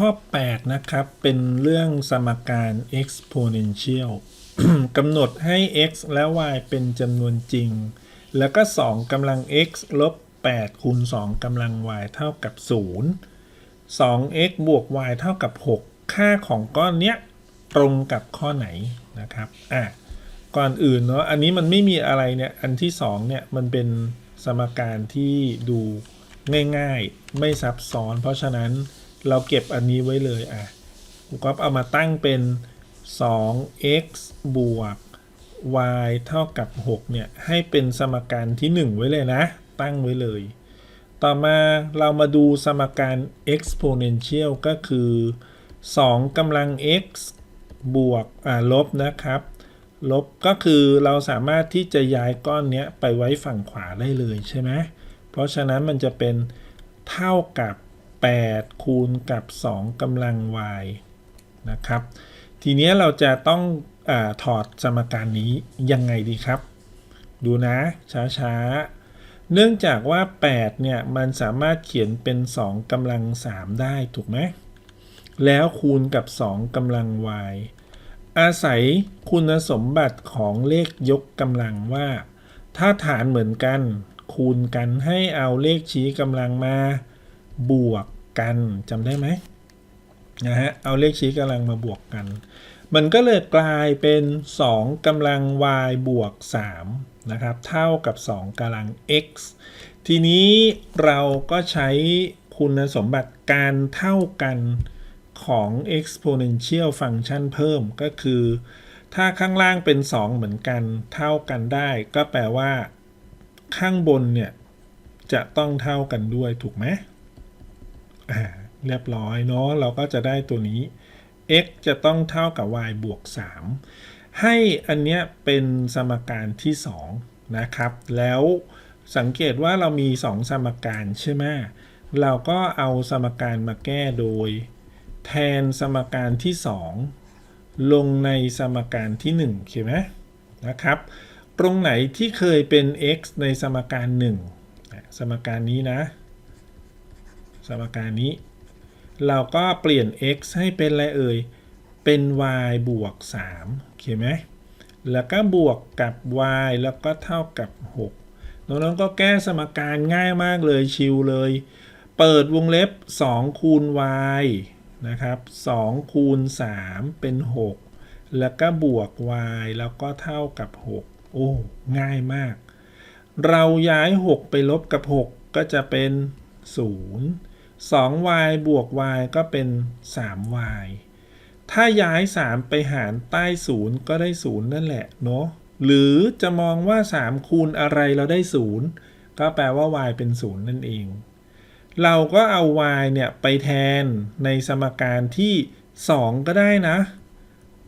ข้อ 8 นะครับ เป็นเรื่องสมการ exponential กำหนดให้ x และ y เป็นจำนวนจริง แล้วก็ 2กำลัง x ลบ 8 คูณ 2กำลัง y เท่ากับ 0 2x บวก y เท่ากับ 6 ค่าของก้อนเนี้ยตรงกับข้อไหนนะครับ อะ ก่อนอื่นเนาะ อันนี้มันไม่มีอะไรเนี่ย อันที่ 2 เนี่ย มันเป็นสมการที่ดูง่าย ๆ ไม่ซับซ้อน เพราะฉะนั้น เราเก็บอันนี้ไว้เลยอะกูก็เอามาตั้งเป็น 2x บวก y เท่ากับ 6 เนี่ย ให้เป็นสมการที่ 1 ไว้เลยนะ ตั้งไว้เลย ต่อมาเรามาดูสมการ exponential ก็คือ 2กำลัง x บวกอ่าลบนะครับ ลบก็คือเราสามารถที่จะย้ายก้อนเนี้ยไปไว้ฝั่งขวาได้เลยใช่ไหมเพราะฉะนั้นมันจะเป็นเท่ากับ 8 คูณกับ 2กำลัง y นะครับ ทีนี้เราจะต้องอถอดสมการนี้ยังไงดีครับ ดูนะ ช้าๆ เนื่องจากว่า 8 เนี่ย มันสามารถเขียนเป็น 2กำลัง 3 ได้ถูกไหม แล้วคูณกับ 2กำลัง y อาศัยคุณสมบัติของเลขยกกำลังว่า ถ้าฐานเหมือนกัน คูณกันให้เอาเลขชี้กำลังมา บวกกันจำได้ไหมนะฮะเอาเลขชี้กำลังมาบวกกัน มันก็เลยกลายเป็น 2กำลัง y บวก3นะครับเท่ากับ 2กำลัง x ทีนี้เราก็ใช้คุณสมบัติการเท่ากันของ exponential function เพิ่มก็คือ ถ้าข้างล่างเป็น 2 เหมือนกันเท่ากันได้ ก็แปลว่า ข้างบนเนี่ย จะต้องเท่ากันด้วยถูกไหม เรียบร้อยเนาะเราก็จะได้ตัวนี้ x จะต้องเท่ากับ y บวก 3 ให้อันเนี้ยเป็นสมการที่ 2 นะครับ แล้วสังเกตว่าเรามี 2 สมการใช่ไหมเราก็เอาสมการมาแก้โดย แทนสมการที่ 2 ลงในสมการที่1โอเคไหมนะครับ ตรงไหนที่เคยเป็น x ในสมการ 1 สมการนี้นะ สมการนี้ เราก็เปลี่ยน x ให้เป็นอะไรเอ่ย เป็น y บวก3โอเคไหมแล้วก็บวกกับ y แล้วก็เท่ากับ 6 น้องๆก็แก้สมการง่ายมากเลยชิวเลย เปิดวงเล็บ 2 คูณ y นะครับ2คูณ 3 เป็น 6 แล้วก็บวก y แล้วก็เท่ากับ 6 โอ้ ง่ายมาก เราย้าย 6 ไปลบกับ 6 ก็จะเป็น 0 2y บวก y ก็เป็น 3y ถ้าย้าย 3 ไปหารใต้ 0 ก็ได้ 0 นั่นแหละเนาะหรือจะมองว่า 3 คูณอะไรเราได้ 0 ก็แปลว่า y เป็น 0 นั่นเอง เราก็เอา y เนี่ยไปแทนในสมการที่ 2 ก็ได้นะ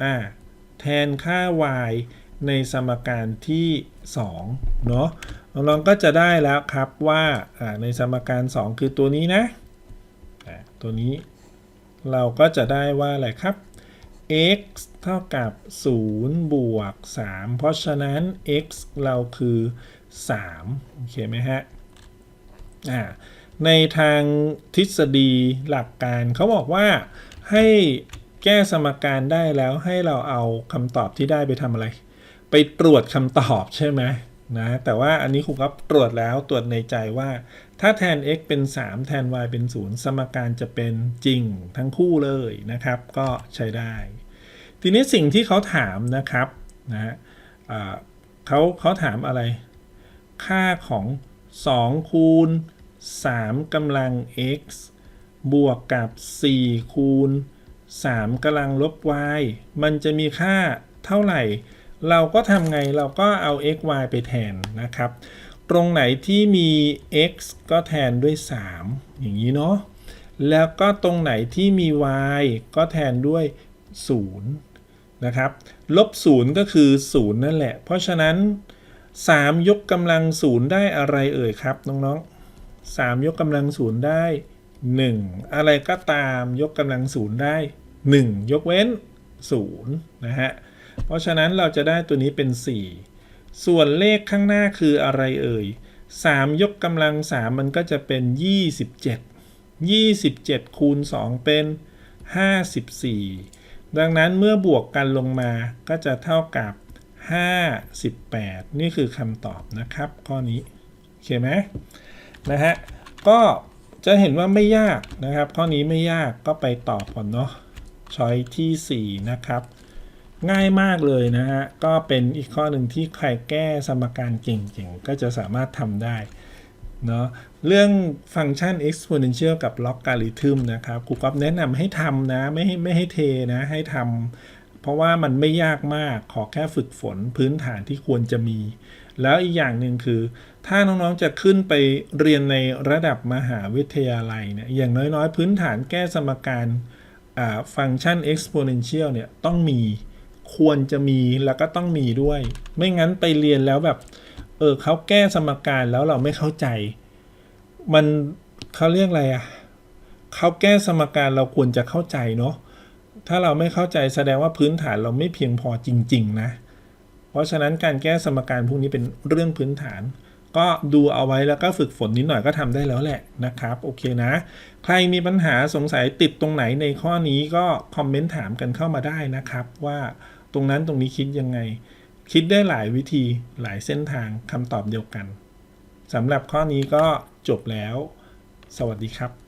อ่าแทนค่า y ในสมการที่ 2 เนาะน้องๆก็จะได้แล้วครับว่าในสมการ 2 คือตัวนี้นะ ตัวนี้เราก็จะได้ว่าอะไรครับ x เท่ากับ 0 บวก 3 เพราะฉะนั้น x เราคือ 3 โอเคไหมฮะ อ่า ในทางทฤษฎีหลักการเขาบอกว่าให้แก้สมการได้แล้วให้เราเอาคำตอบที่ได้ไปทำอะไร ไปตรวจคำตอบใช่ไหม นะแต่ว่าอันนี้ครูก็ตรวจแล้วตรวจในใจว่า ถ้าแทน x เป็น 3 แทน y เป็น 0 สมการจะเป็นจริงทั้งคู่เลยนะครับ ก็ใช้ได้ ทีนี้สิ่งที่เขาถามนะครับนะเขาเขาถามอะไร ค่าของ 2 คูณ 3กำลัง x บวกกับ 4 คูณ 3กำลังลบ y มันจะมีค่าเท่าไหร่ เราก็ทำไงเราก็เอา x y ไปแทนนะครับ ตรงไหนที่มี x ก็แทนด้วย 3 อย่างนี้เนาะแล้วก็ตรงไหนที่มี y ก็แทนด้วย 0 นะครับ ลบ 0 ก็คือ 0 นั่นแหละ เพราะฉะนั้น 3 ยกกำลัง 0 ได้อะไรเอ่ยครับน้องๆ3ยกกำลัง 0 ได้ 1 อะไรก็ตามยกกำลัง 0 ได้ 1 ยกเว้น 0 นะฮะ เพราะฉะนั้นเราจะได้ตัวนี้เป็น 4 ส่วนเลขข้างหน้าคืออะไรเอ่ย 3 ยกกำลัง 3 มันก็จะเป็น 27 27 คูณ 2 เป็น 54 ดังนั้นเมื่อบวกกันลงมาก็จะเท่ากับ 58 นี่คือคำตอบนะครับ ข้อนี้ โอเคไหมนะฮะ ก็จะเห็นว่าไม่ยากนะครับ ข้อนี้ไม่ยากก็ไปตอบก่อนเนาะช้อยที่ 4 นะครับ ง่ายมากเลยนะฮะ ก็เป็นอีกข้อหนึ่งที่ใครแก้สมการเก่งๆ ก็จะสามารถทำได้เนาะเรื่องฟังก์ชัน exponential กับ logarithm นะครับครูก๊อฟแนะนำให้ทำนะไม่ให้ไม่ให้เทนะ ให้ทำเพราะว่ามันไม่ยากมากขอแค่ฝึกฝนพื้นฐานที่ควรจะมี แล้วอีกอย่างหนึ่งคือ ถ้าน้องๆจะขึ้นไปเรียนในระดับมหาวิทยาลัยเนี่ยอย่างน้อยๆ พื้นฐานแก้สมการฟังก์ชัน exponential เนี่ยต้องมี ควรจะมีแล้วก็ต้องมีด้วย ไม่งั้นไปเรียนแล้วแบบ เออเขาแก้สมการแล้วเราไม่เข้าใจ มันเขาเรียกอะไรอะ่ะเขาแก้สมการเราควรจะเข้าใจเนาะถ้าเราไม่เข้าใจแสดงว่าพื้นฐานเราไม่เพียงพอจริง ๆ นะ เพราะฉะนั้นการแก้สมการพวกนี้เป็นเรื่องพื้นฐาน ก็ดูเอาไว้แล้วก็ฝึกฝนนิดหน่อยก็ทำได้แล้วแหละนะครับ โอเคนะ ใครมีปัญหาสงสัยติดตรงไหนในข้อนี้ก็คอมเมนต์ถามกันเข้ามาได้นะครับว่า ตรงนั้นตรงนี้คิดยังไง คิดได้หลายวิธีหลายเส้นทางคำตอบเดียวกันสำหรับข้อนี้ก็จบแล้ว สวัสดีครับ